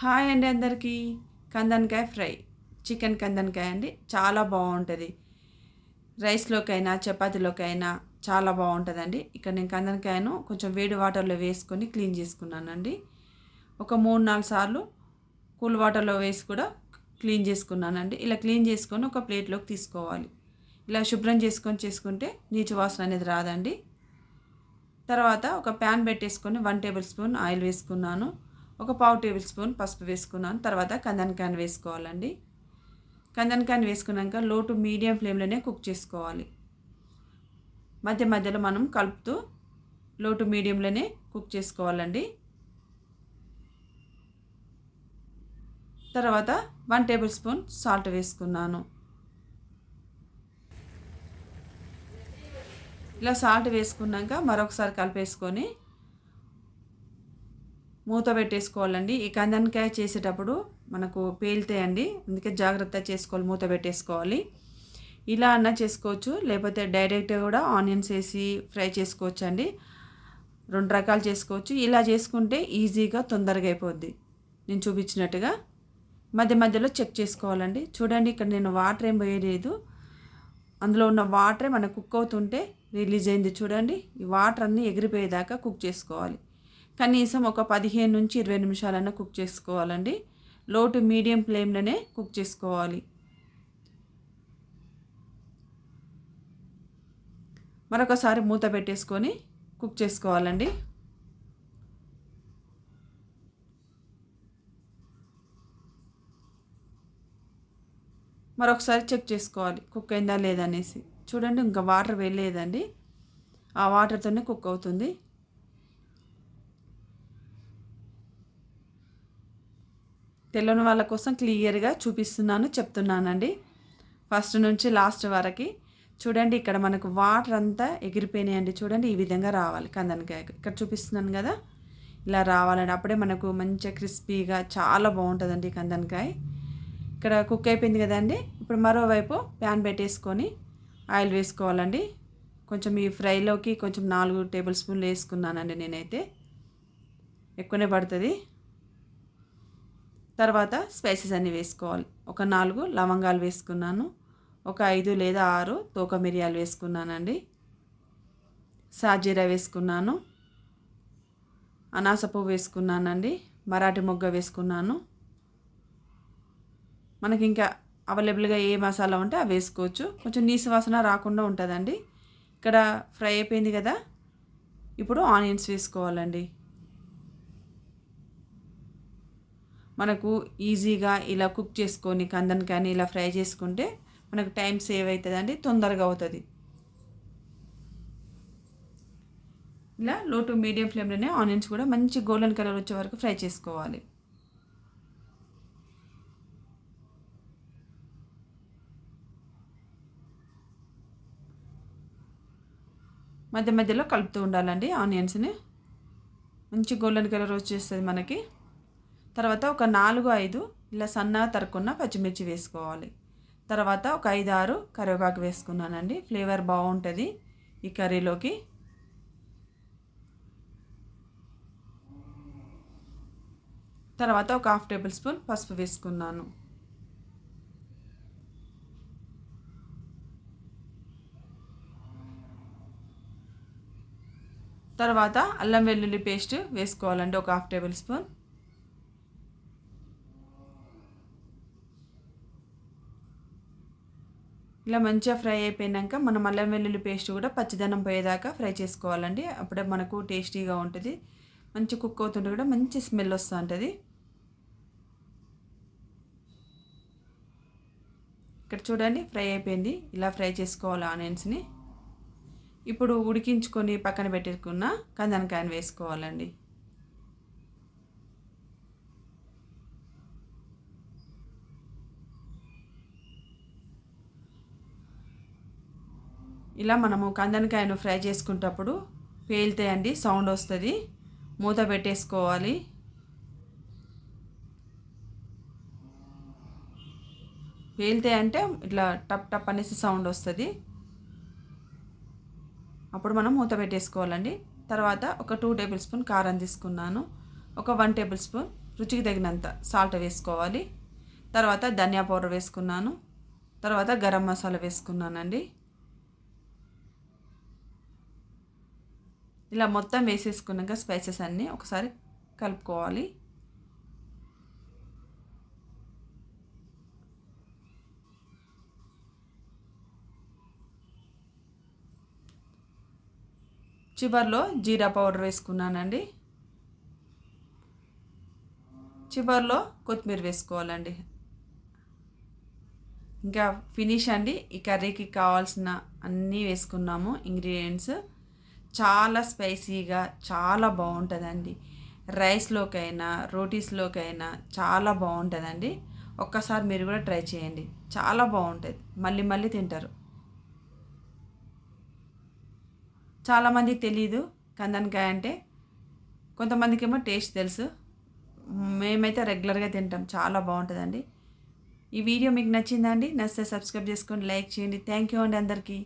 Hi అండి అందరికీ. కందనకాయ fry. Chicken కందనకాయ అండి. చాలా బాగుంటుంది. రైస్లోకైనా చపాతీలోకైనా చాలా బాగుంటుందండి. ఇక్కడ నేను కందనకాయను కొంచెం వేడి వాటర్లో వేసుకొని క్లీన్ చేసుకున్నానండి. ఒక మూడు నాలుగు సార్లు కూల్ వాటర్లో వేసి కూడా క్లీన్ చేసుకున్నానండి. ఇలా క్లీన్ చేసుకొని ఒక ప్లేట్లోకి తీసుకోవాలి. ఇలా శుభ్రం చేసుకొని చేసుకుంటే నీచు వాసన అనేది రాదండి. తర్వాత ఒక ప్యాన్ పెట్టేసుకొని వన్ టేబుల్ స్పూన్ ఆయిల్ వేసుకున్నాను. ఒక పావు టేబుల్ స్పూన్ పసుపు వేసుకున్నాను. తర్వాత కందనకాయను వేసుకోవాలండి. కందనకాయను వేసుకున్నాక లో టు మీడియం ఫ్లేమ్లోనే కుక్ చేసుకోవాలి. మధ్య మధ్యలో మనం కలుపుతూ లో టు మీడియంలోనే కుక్ చేసుకోవాలండి. తర్వాత వన్ టేబుల్ స్పూన్ సాల్ట్ వేసుకున్నాను. ఇలా సాల్ట్ వేసుకున్నాక మరొకసారి కలిపేసుకొని మూత పెట్టేసుకోవాలండి. ఈ కందనకాయ చేసేటప్పుడు మనకు పేలుతాయండి. అందుకే జాగ్రత్త చేసుకోవాలి మూత పెట్టేసుకోవాలి. ఇలా అన్న చేసుకోవచ్చు. లేకపోతే డైరెక్ట్గా కూడా ఆనియన్స్ వేసి ఫ్రై చేసుకోవచ్చు అండి రెండు రకాలు చేసుకోవచ్చు. ఇలా చేసుకుంటే ఈజీగా తొందరగా అయిపోద్ది. నేను చూపించినట్టుగా మధ్య మధ్యలో చెక్ చేసుకోవాలండి. చూడండి ఇక్కడ నేను వాటర్ ఏం పోయలేదు. అందులో ఉన్న వాటరే మనకు కుక్ అవుతుంటే రిలీజ్ అయింది చూడండి. ఈ వాటర్ అన్నీ ఎగిరిపోయేదాకా కుక్ చేసుకోవాలి. కనీసం ఒక పదిహేను నుంచి ఇరవై నిమిషాలన్నా కుక్ చేసుకోవాలండి. లోటు మీడియం ఫ్లేమ్లోనే కుక్ చేసుకోవాలి. మరొకసారి మూత పెట్టేసుకొని కుక్ చేసుకోవాలండి. మరొకసారి చెక్ చేసుకోవాలి కుక్ అయిందా లేదనేసి చూడండి ఇంకా వాటర్ వెళ్ళలేదండి ఆ వాటర్తోనే కుక్ అవుతుంది. తెలియని వాళ్ళ కోసం క్లియర్గా చూపిస్తున్నాను చెప్తున్నానండి. ఫస్ట్ నుంచి లాస్ట్ వరకు. చూడండి ఇక్కడ మనకు వాటర్ అంతా ఎగిరిపోయినాయండి. చూడండి ఈ విధంగా రావాలి. కందనకాయ ఇక్కడ చూపిస్తున్నాను కదా. ఇలా రావాలండి. అప్పుడే మనకు మంచిగా క్రిస్పీగా చాలా బాగుంటుందండి కందనకాయ ఇక్కడ కుక్ అయిపోయింది కదండి. ఇప్పుడు మరోవైపు ప్యాన్ పెట్టేసుకొని ఆయిల్ వేసుకోవాలండి. కొంచెం ఈ ఫ్రైలోకి కొంచెం నాలుగు టేబుల్ స్పూన్లు వేసుకున్నానండి నేనైతే. ఎక్కువనే పడుతుంది. తర్వాత స్పైసెస్ అన్నీ వేసుకోవాలి. ఒక నాలుగు లవంగాలు వేసుకున్నాను. ఒక ఐదు లేదా ఆరు తోక మిరియాలు వేసుకున్నానండి. సాజీరా వేసుకున్నాను. అనాస పువ్వు వేసుకున్నానండి. మరాఠీ మొగ్గ వేసుకున్నాను. మనకి ఇంకా అవైలబుల్గా ఏ మసాలా ఉంటే అవి వేసుకోవచ్చు. కొంచెం నీసు వాసన రాకుండా ఉంటుందండి. ఇక్కడ ఫ్రై అయిపోయింది కదా. ఇప్పుడు ఆనియన్స్ వేసుకోవాలండి. మనకు ఈజీగా ఇలా కుక్ చేసుకొని కందన్ కానీ ఇలా ఫ్రై చేసుకుంటే మనకు టైం సేవ్ అవుతుందండి తొందరగా అవుతుంది. ఇలా లో టు మీడియం ఫ్లేమ్లోనే ఆనియన్స్ కూడా మంచి గోల్డెన్ కలర్ వచ్చే వరకు ఫ్రై చేసుకోవాలి. మధ్య మధ్యలో కలుపుతూ ఉండాలండి ఆనియన్స్ని. మంచి గోల్డెన్ కలర్ వచ్చేస్తుంది మనకి. తర్వాత ఒక నాలుగు ఐదు ఇలా సన్నగా తరుక్కున్న పచ్చిమిర్చి వేసుకోవాలి. తర్వాత ఒక ఐదు ఆరు కరివేపాకు వేసుకున్నానండి. ఫ్లేవర్ బాగుంటుంది ఈ కర్రీలోకి. తర్వాత ఒక హాఫ్ టేబుల్ స్పూన్ పసుపు వేసుకున్నాను. తర్వాత అల్లం వెల్లుల్లి పేస్ట్ వేసుకోవాలండి. ఒక హాఫ్ టేబుల్ స్పూన్. ఇలా మంచిగా ఫ్రై అయిపోయినాక మనం అల్లం వెల్లుల్లి పేస్ట్ కూడా పచ్చిదనం పోయేదాకా ఫ్రై చేసుకోవాలండి. అప్పుడే మనకు టేస్టీగా ఉంటుంది. మంచి కుక్ అవుతుంటే కూడా మంచి స్మెల్ వస్తూ ఉంటుంది ఇక్కడ చూడండి ఫ్రై అయిపోయింది. ఇలా ఫ్రై చేసుకోవాలి ఆనియన్స్ని. ఇప్పుడు ఉడికించుకొని పక్కన పెట్టుకున్న కందనకాయను వేసుకోవాలండి. ఇలా మనము కందనకాయను ఫ్రై చేసుకునేటప్పుడు పేలుతాయండి సౌండ్ వస్తుంది. మూత పెట్టేసుకోవాలి. పేలుతాయంటే ఇట్లా టప్ టప్ అనేసి సౌండ్ వస్తుంది. అప్పుడు మనం మూత పెట్టేసుకోవాలండి. తర్వాత ఒక టూ టేబుల్ స్పూన్ కారం తీసుకున్నాను. ఒక వన్ టేబుల్ స్పూన్ రుచికి తగినంత సాల్ట్ వేసుకోవాలి. తర్వాత ధనియా పౌడర్ వేసుకున్నాను. తర్వాత గరం మసాలా వేసుకున్నానండి. ఇలా మొత్తం వేసేసుకున్నాక స్పైసెస్ అన్నీ ఒకసారి కలుపుకోవాలి. చివర్లో జీరా పౌడర్ వేసుకున్నానండి. చివర్లో కొత్తిమీర వేసుకోవాలండి. ఇంకా ఫినిష్ అండి. ఈ కర్రీకి కావాల్సిన అన్నీ వేసుకున్నాము ఇంగ్రీడియంట్స్ చాలా స్పైసీగా చాలా బాగుంటుందండి. రైస్లోకైనా రోటీస్లోకైనా చాలా బాగుంటుందండి. ఒక్కసారి మీరు కూడా ట్రై చేయండి. చాలా బాగుంటుంది. మళ్ళీ మళ్ళీ తింటారు. చాలామందికి తెలియదు కందనకాయ అంటే. కొంతమందికి ఏమో టేస్ట్ తెలుసు. మేమైతే రెగ్యులర్గా తింటాం. చాలా బాగుంటుందండి. ఈ వీడియో మీకు నచ్చిందండి నచ్చితే సబ్స్క్రైబ్ చేసుకోండి లైక్ చేయండి. థ్యాంక్ యూ అండి అందరికీ.